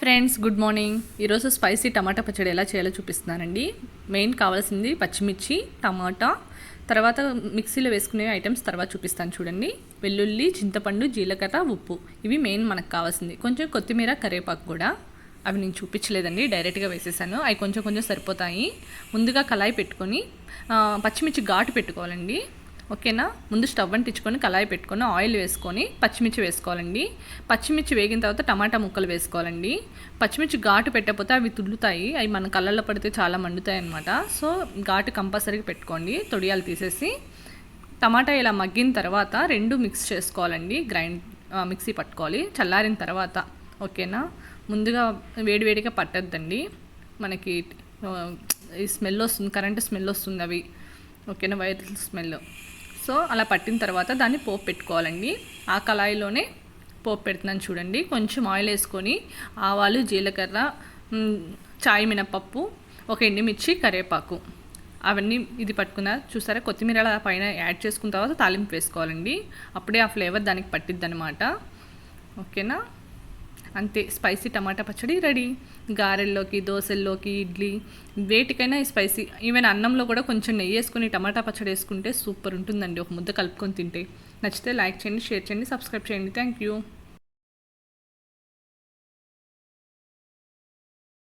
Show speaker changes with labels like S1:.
S1: Friends good morning. ఈరోజు spicy టమాటా పచ్చడి ఎలా చేయాలో చూపిస్తున్నానండి. మెయిన్ కావాల్సింది పచ్చిమిర్చి టమాటా తర్వాత మిక్సీలో వేసుకునే ఐటమ్స్ తర్వాత చూపిస్తాను చూడండి. వెల్లుల్లి చింతపండు జీలకర్ర ఉప్పు. ఇవి మెయిన్ మనకు కావాల్సింది. కొంచెం కొత్తిమీర కరివేపాకు కూడా. అవి నేను చూపించలేదండి డైరెక్ట్గా వేసేసాను. అవి కొంచెం కొంచెం సరిపోతాయి. ముందుగా కళాయి పెట్టుకొని పచ్చిమిర్చి ఘాటు పెట్టుకోవాలండి. ఓకేనా? ముందు స్టవ్ అంటించుకొని కళాయి పెట్టుకొని ఆయిల్ వేసుకొని పచ్చిమిర్చి వేసుకోవాలండి. పచ్చిమిర్చి వేగిన తర్వాత టమాటా ముక్కలు వేసుకోవాలండి. పచ్చిమిర్చి ఘాటు పెట్టకపోతే అవి తుల్లుతాయి అవి మన కళ్ళల్లో పడితే చాలా మండుతాయి అన్నమాట సో ఘాటు కంపల్సరీగా పెట్టుకోండి. తొడియాలు తీసేసి టమాటా ఇలా మగ్గిన తర్వాత రెండు మిక్స్ చేసుకోవాలండి. గ్రైండ్ మిక్సీ పట్టుకోవాలి. చల్లారిన తర్వాత. ఓకేనా? ముందుగా వేడివేడిగా పట్టద్దండి. మనకి ఈ స్మెల్ వస్తుంది. కరెంట్ స్మెల్ వస్తుంది అవి. ఓకేనా? Wire smell. సో అలా పట్టిన తర్వాత దాన్ని పోపు పెట్టుకోవాలండి. ఆ కళాయిలోనే పోపు పెడుతున్నాను చూడండి. కొంచెం ఆయిల్ వేసుకొని ఆవాలు జీలకర్ర చాయ్ మినపప్పు ఒక ఎండుమిర్చి కరివేపాకు. అవన్నీ ఇది పట్టుకున్న చూసారా? కొత్తిమీర అలా పైన యాడ్ చేసుకున్న తర్వాత తాలింపు వేసుకోవాలండి. అప్పుడే ఆ ఫ్లేవర్ దానికి పట్టిద్ది అనమాట ఓకేనా? అంతే స్పైసీ టమాటా పచ్చడి రెడీ. గారెల్లోకి దోశల్లోకి ఇడ్లీ వేటికైనా స్పైసీ. ఈవెన్ అన్నంలో కూడా కొంచెం నెయ్యి వేసుకొని టమాటా పచ్చడి వేసుకుంటే సూపర్ ఉంటుందండి ఒక ముద్ద కలుపుకొని తింటే. నచ్చితే లైక్ చేయండి షేర్ చేయండి సబ్స్క్రైబ్ చేయండి. Thank you.